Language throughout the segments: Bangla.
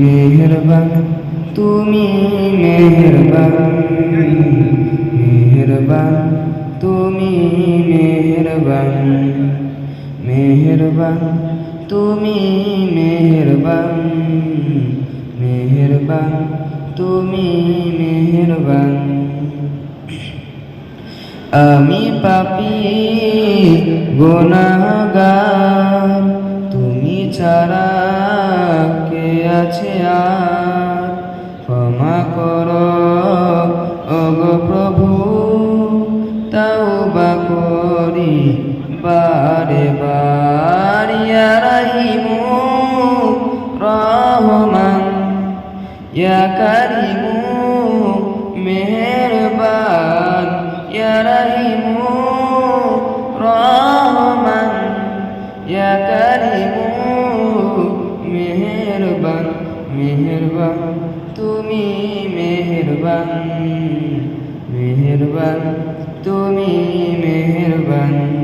মেহেরবান তুমি মেহেরবান মেহেরবান তুমি মেহেরবান মেহেরবান তুমি মেহেরবান মেহেরবান তুমি মেহেরবান। আমি পাপি গুনাহগার তুমি ছাড়া বারে বারিয়া রাহিমু রহমান, ইয়া কারিমু, মেহেরবান, ইয়া রাহিমু। রহমান, ইয়া কারিমু, মেহেরবান মেহেরবান, তুমি মেহেরবান মেহেরবান, তুমি মেহেরবান।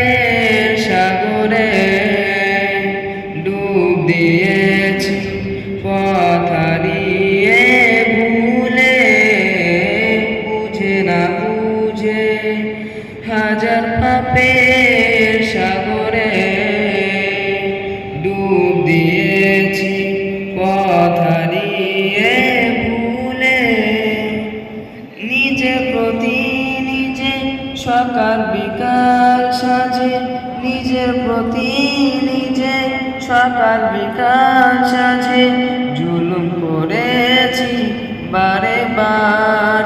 পাপের সাগরে ডুব দিয়েছি পথ হারিয়ে ভুলে। নিজে প্রতি নিজে সকাল বিকাল সাজে, নিজের প্রতি নিজে সকাল বিকাল সাজে। জুলুম করেছি বারে বার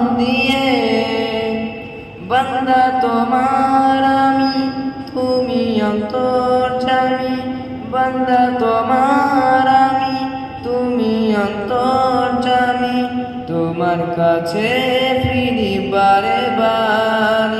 তুমি অন্তর্চামী বন্দা তোমার আমি। তুমি অন্তর্চামী তোমার কাছে ফিরি বারে বার